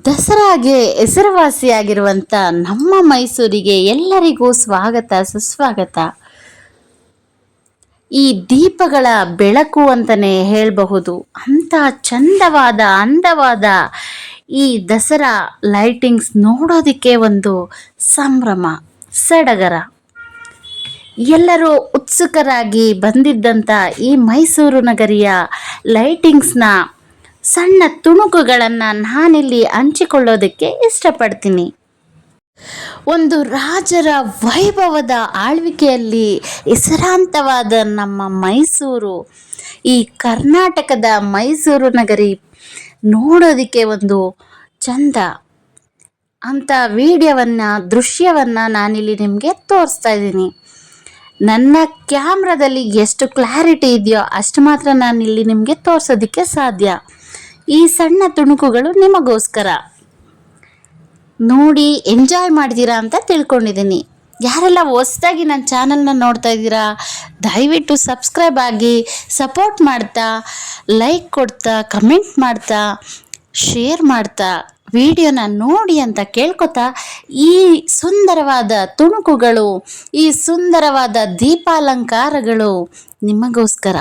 ದಸರಾಗೆ ಹೆಸರುವಾಸಿಯಾಗಿರುವಂಥ ನಮ್ಮ ಮೈಸೂರಿಗೆ ಎಲ್ಲರಿಗೂ ಸ್ವಾಗತ, ಸುಸ್ವಾಗತ. ಈ ದೀಪಗಳ ಬೆಳಕು ಅಂತಲೇ ಹೇಳಬಹುದು. ಅಂಥ ಚಂದವಾದ, ಅಂದವಾದ ಈ ದಸರಾ ಲೈಟಿಂಗ್ಸ್ ನೋಡೋದಕ್ಕೆ ಒಂದು ಸಂಭ್ರಮ, ಸಡಗರ. ಎಲ್ಲರೂ ಉತ್ಸುಕರಾಗಿ ಬಂದಿದ್ದಂಥ ಈ ಮೈಸೂರು ನಗರಿಯ ಲೈಟಿಂಗ್ಸ್ನ ಸಣ್ಣ ತುಣುಕುಗಳನ್ನು ನಾನಿಲ್ಲಿ ಹಂಚಿಕೊಳ್ಳೋದಕ್ಕೆ ಇಷ್ಟಪಡ್ತೀನಿ. ಒಂದು ರಾಜರ ವೈಭವದ ಆಳ್ವಿಕೆಯಲ್ಲಿ ಹೆಸರಾಂತವಾದ ನಮ್ಮ ಮೈಸೂರು, ಈ ಕರ್ನಾಟಕದ ಮೈಸೂರು ನಗರಿ ನೋಡೋದಕ್ಕೆ ಒಂದು ಚಂದ. ಅಂಥ ವಿಡಿಯೋವನ್ನ, ದೃಶ್ಯವನ್ನು ನಾನಿಲ್ಲಿ ನಿಮಗೆ ತೋರಿಸ್ತಾ ಇದ್ದೀನಿ. ನನ್ನ ಕ್ಯಾಮ್ರಾದಲ್ಲಿ ಎಷ್ಟು ಕ್ಲಾರಿಟಿ ಇದೆಯೋ ಅಷ್ಟು ಮಾತ್ರ ನಾನಿಲ್ಲಿ ನಿಮಗೆ ತೋರಿಸೋದಕ್ಕೆ ಸಾಧ್ಯ. ಈ ಸಣ್ಣ ತುಣುಕುಗಳು ನಿಮಗೋಸ್ಕರ. ನೋಡಿ ಎಂಜಾಯ್ ಮಾಡ್ತೀರಾ ಅಂತ ತಿಳ್ಕೊಂಡಿದ್ದೀನಿ. ಯಾರೆಲ್ಲ ಹೊಸ್ದಾಗಿ ನನ್ನ ಚಾನಲ್ನ ನೋಡ್ತಾ ಇದ್ದೀರಾ, ದಯವಿಟ್ಟು ಸಬ್ಸ್ಕ್ರೈಬ್ ಆಗಿ ಸಪೋರ್ಟ್ ಮಾಡ್ತಾ ಲೈಕ್ ಕೊಡ್ತಾ ಕಮೆಂಟ್ ಮಾಡ್ತಾ ಶೇರ್ ಮಾಡ್ತಾ, ವಿಡಿಯೋನ ನೋಡಿ ಅಂತ ಕೇಳ್ಕೊತಾ, ಈ ಸುಂದರವಾದ ತುಣುಕುಗಳು, ಈ ಸುಂದರವಾದ ದೀಪಾಲಂಕಾರಗಳು ನಿಮಗೋಸ್ಕರ.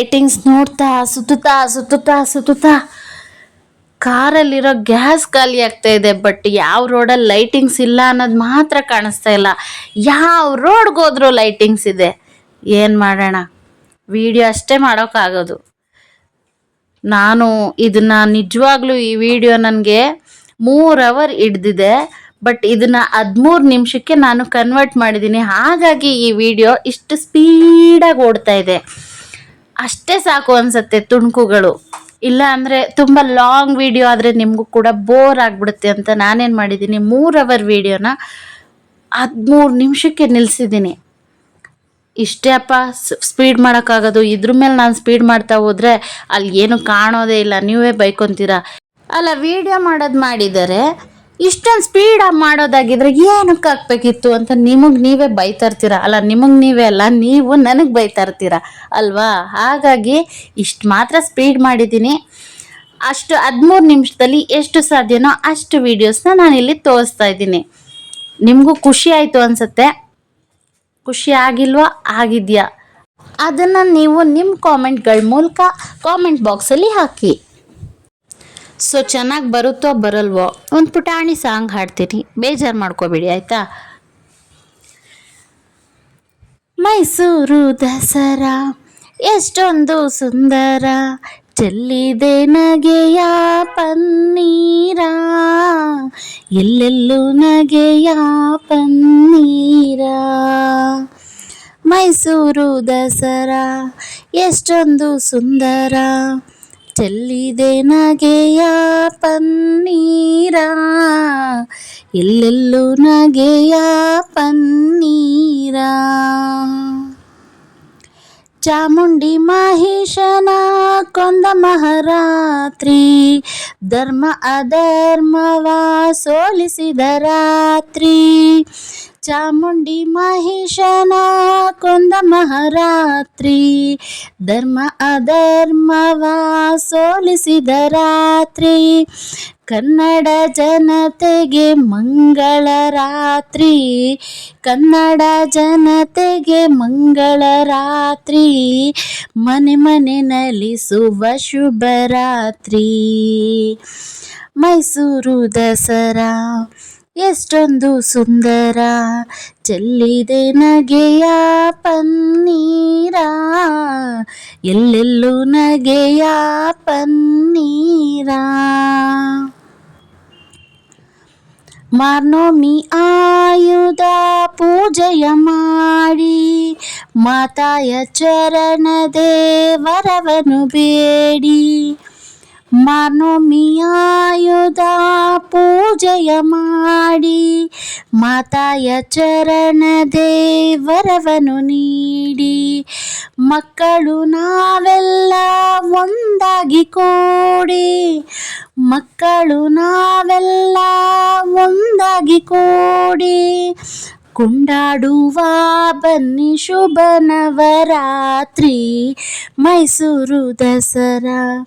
ಲೈಟಿಂಗ್ಸ್ ನೋಡ್ತಾ, ಸುತ್ತುತ್ತಾ ಸುತ್ತುತ್ತಾ ಸುತ್ತುತ್ತಾ. ಕಾರಲ್ಲಿರೋ ಗ್ಯಾಸ್ ಖಾಲಿ ಆಗ್ತಾ ಇದೆ, ಬಟ್ ಯಾವ ರೋಡಲ್ಲಿ ಲೈಟಿಂಗ್ಸ್ ಇಲ್ಲ ಅನ್ನೋದು ಮಾತ್ರ ಕಾಣಿಸ್ತಾ ಇಲ್ಲ. ಯಾವ ರೋಡ್ಗೆ ಹೋದ್ರೂ ಲೈಟಿಂಗ್ಸ್ ಇದೆ. ಏನು ಮಾಡೋಣ? ವಿಡಿಯೋ ಅಷ್ಟೇ ಮಾಡೋಕ್ಕಾಗೋದು. ನಾನು ಇದನ್ನು ನಿಜವಾಗ್ಲೂ ಈ ವಿಡಿಯೋ ನನಗೆ ಮೂರು ಅವರ್ ಹಿಡ್ದಿದೆ, ಬಟ್ ಇದನ್ನು ಹದಿಮೂರು ನಿಮಿಷಕ್ಕೆ ನಾನು ಕನ್ವರ್ಟ್ ಮಾಡಿದ್ದೀನಿ. ಹಾಗಾಗಿ ಈ ವಿಡಿಯೋ ಇಷ್ಟು ಸ್ಪೀಡಾಗಿ ಓಡ್ತಾ ಇದೆ. ಅಷ್ಟೇ ಸಾಕು ಅನ್ಸುತ್ತೆ ತುಣುಕುಗಳು. ಇಲ್ಲ ಅಂದರೆ ತುಂಬ ಲಾಂಗ್ ವಿಡಿಯೋ ಆದರೆ ನಿಮಗೂ ಕೂಡ ಬೋರ್ ಆಗಿಬಿಡುತ್ತೆ ಅಂತ ನಾನೇನು ಮಾಡಿದ್ದೀನಿ, ಮೂರು ಅವರ್ ವಿಡಿಯೋನ ಹದಿಮೂರು ನಿಮಿಷಕ್ಕೆ ನಿಲ್ಲಿಸಿದ್ದೀನಿ ಇಷ್ಟೇ ಅಪ್ಪ ಸ್ಪೀಡ್ ಮಾಡೋಕ್ಕಾಗೋದು, ಇದ್ರ ಮೇಲೆ ನಾನು ಸ್ಪೀಡ್ ಮಾಡ್ತಾ ಹೋದರೆ ಅಲ್ಲಿ ಏನು ಕಾಣೋದೇ ಇಲ್ಲ, ನೀವೇ ಬೈಕೊಂತೀರಾ? ಅಲ್ಲ ವಿಡಿಯೋ ಮಾಡೋದು ಮಾಡಿದರೆ ಇಷ್ಟೊಂದು ಸ್ಪೀಡಾಗಿ ಮಾಡೋದಾಗಿದ್ರೆ ಏನಕ್ಕೆ ಹಾಕ್ಬೇಕಿತ್ತು ಅಂತ ನಿಮಗೆ ನೀವೇ ಬೈತಾ ಇರ್ತೀರ? ಅಲ್ಲ, ನಿಮಗೆ ನೀವೇ ಅಲ್ಲ, ನೀವು ನನಗೆ ಬೈತಾ ಅಲ್ವಾ? ಹಾಗಾಗಿ ಇಷ್ಟು ಮಾತ್ರ ಸ್ಪೀಡ್ ಮಾಡಿದ್ದೀನಿ. ಅಷ್ಟು ಹದಿಮೂರು ನಿಮಿಷದಲ್ಲಿ ಎಷ್ಟು ಸಾಧ್ಯನೋ ಅಷ್ಟು ವೀಡಿಯೋಸ್ನ ನಾನಿಲ್ಲಿ ತೋರಿಸ್ತಾ ಇದ್ದೀನಿ. ನಿಮಗೂ ಖುಷಿ ಆಯಿತು ಅನಿಸುತ್ತೆ. ಖುಷಿ ಆಗಿಲ್ವಾ? ಆಗಿದೆಯಾ? ಅದನ್ನು ನೀವು ನಿಮ್ಮ ಕಾಮೆಂಟ್ಗಳ ಮೂಲಕ ಕಾಮೆಂಟ್ ಬಾಕ್ಸಲ್ಲಿ ಹಾಕಿ. ಸೊ ಚೆನ್ನಾಗಿ ಬರುತ್ತೋ ಬರಲ್ವೋ? ಒಂದು ಪುಟಾಣಿ ಸಾಂಗ್ ಹಾಡ್ತೀನಿ. ಬೇಜಾರು ಮಾಡ್ಕೋಬೇಡಿ, ಆಯಿತಾ? ಮೈಸೂರು ದಸರಾ, ಎಷ್ಟೊಂದು ಸುಂದರ. ಚೆಲ್ಲಿದೆ ನಗೆಯ ಪನ್ನೀರ. ಎಲ್ಲೆಲ್ಲೂ ನಗೆಯ ಪನ್ನೀರ. ಮೈಸೂರು ದಸರಾ, ಎಷ್ಟೊಂದು ಸುಂದರ. ಚೆಲ್ಲಿದೆ ನಗೆಯ ಪನ್ನೀರ. ಎಲ್ಲೆಲ್ಲೂ ನಗೆಯ ಪನ್ನೀರ. ಚಾಮುಂಡಿ ಮಹಿಷನ ಕೊಂದ ಮಹಾರಾತ್ರಿ ಧರ್ಮ ಅಧರ್ಮವ ಸೋಲಿಸಿದ ರಾತ್ರಿ. ಚಾಮುಂಡಿ ಮಹಿಷನ ಕೊಂದ ಮಹಾರಾತ್ರಿ. ಧರ್ಮ ಅಧರ್ಮವ ಸೋಲಿಸಿದ ರಾತ್ರಿ. ಕನ್ನಡ ಜನತೆಗೆ ಮಂಗಳ ರಾತ್ರಿ. ಕನ್ನಡ ಜನತೆಗೆ ಮಂಗಳ ರಾತ್ರಿ. ಮನೆ ಮನೆ ನಲಿಸುವ ಶುಭ ರಾತ್ರಿ. ಮೈಸೂರು ದಸರಾ. ಎಷ್ಟೊಂದು ಸುಂದರ, ಚೆಲ್ಲಿದೆ ನಗೆಯ ಪನ್ನೀರ. ಎಲ್ಲೆಲ್ಲೂ ನಗೆಯ ಪನ್ನೀರ. ಮಾರ್ನೋಮಿ ಆಯುಧ ಪೂಜೆಯ ಮಾಡಿ, ಮಾತಾಯ ಚರಣ ದೇವರವನು ಬೇಡಿ. ಮಾರ್ನೋಮಿ ಮಿಯಾಯುಧ ಪೂಜೆಯ ಮಾಡಿ ಮಾತಾಯ ಚರಣ ದೇವರವನು ನೀಡಿ. ಮಕ್ಕಳು ನಾವೆಲ್ಲ ಒಂದಾಗಿ ಕೂಡಿ. ಮಕ್ಕಳು ನಾವೆಲ್ಲ ಒಂದಾಗಿ ಕೂಡಿ. ಕೊಂಡಾಡುವ ಬನ್ನಿ ಶುಭ ನವರಾತ್ರಿ ಮೈಸೂರು ದಸರಾ.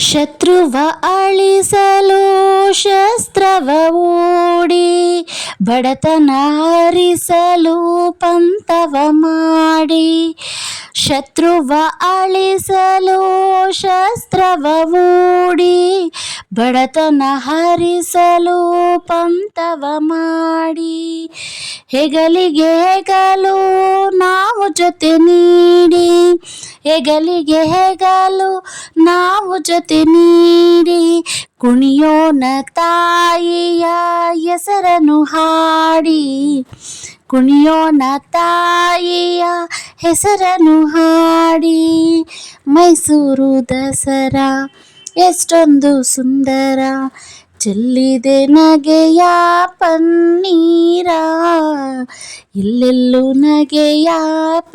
ಶತ್ರುವ ಅಳಿಸಲು ಶಸ್ತ್ರವ ಓಡಿ ಬಡತನ ಹರಿಸಲು ಪಂಥವ ಮಾಡಿ ಶತ್ರುವ ಅಳಿಸಲು ಶಸ್ತ್ರವ ಓಡಿ ಬಡತನ ಹರಿಸಲು ಪಂಥವ ಮಾಡಿ ಹೆಗಲಿಗೆ ಹೆಗಲು ನಾವು ಜೊತೆ ನೀಡಿ ಹೆಗಲಿಗೆ ಹೆಗಲು ನಾವು ಜೊತೆ ನೀಡಿ. ಕುಣಿಯೋಣ ತಾಯಿಯ ಹೆಸರನ್ನು ಹಾಡಿ. ಕುಣಿಯೋಣ ತಾಯಿಯ ಹೆಸರನ್ನು ಹಾಡಿ. ಮೈಸೂರು ದಸರಾ ಎಷ್ಟೊಂದು ಸುಂದರ ಚೆಲ್ಲಿದೆ ನಗೆಯ ಪನ್ನೀರ. ಎಲ್ಲೆಲ್ಲೂ ನಗೆಯ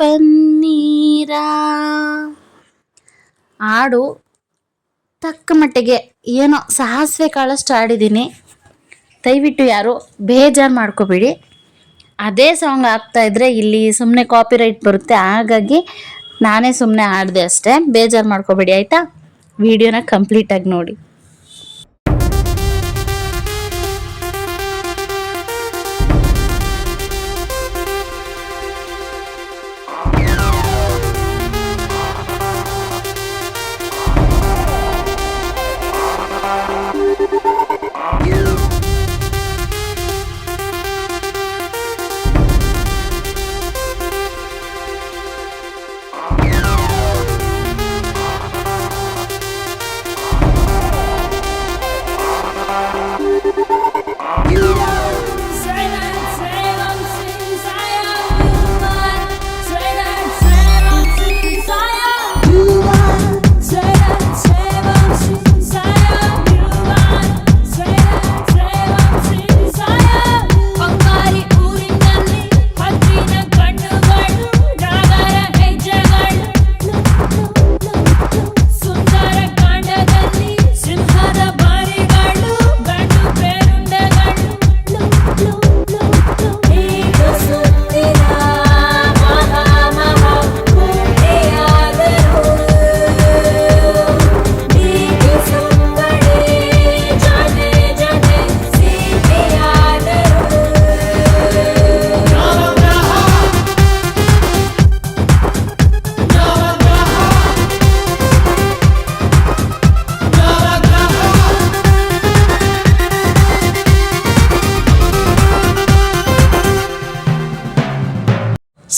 ಪನ್ನೀರ. ಹಾಡು ತಕ್ಕ ಮಟ್ಟಿಗೆ ಏನೋ ಸಾಸಿವೆ ಕಾಳಷ್ಟು ಆಡಿದ್ದೀನಿ. ದಯವಿಟ್ಟು ಯಾರು ಬೇಜಾರು ಮಾಡ್ಕೋಬೇಡಿ. ಅದೇ ಸಾಂಗ್ ಆಗ್ತಾ ಇದ್ರೆ ಇಲ್ಲಿ ಸುಮ್ಮನೆ ಕಾಪಿರೈಟ್ ಬರುತ್ತೆ. ಹಾಗಾಗಿ ನಾನೇ ಸುಮ್ಮನೆ ಆಡಿದೆ ಅಷ್ಟೇ. ಬೇಜಾರು ಮಾಡ್ಕೋಬೇಡಿ, ಆಯಿತಾ? ವಿಡಿಯೋನ ಕಂಪ್ಲೀಟಾಗಿ ನೋಡಿ.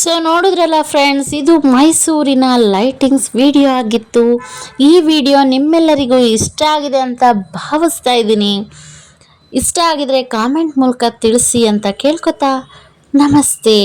ಸೊ ನೋಡಿದ್ರಲ್ಲ ಫ್ರೆಂಡ್ಸ್ ಇದು ಮೈಸೂರಿನ ಲೈಟಿಂಗ್ಸ್ ವಿಡಿಯೋ ಆಗಿತ್ತು. ಈ ವಿಡಿಯೋ ನಿಮ್ಮೆಲ್ಲರಿಗೂ ಇಷ್ಟ ಆಗಿದೆ ಅಂತ ಭಾವಿಸ್ತಾ ಇದ್ದೀನಿ. ಇಷ್ಟ ಆಗಿದ್ರೆ ಕಾಮೆಂಟ್ ಮೂಲಕ ತಿಳಿಸಿ ಅಂತ ಕೇಳ್ಕೊತಾ, ನಮಸ್ತೆ.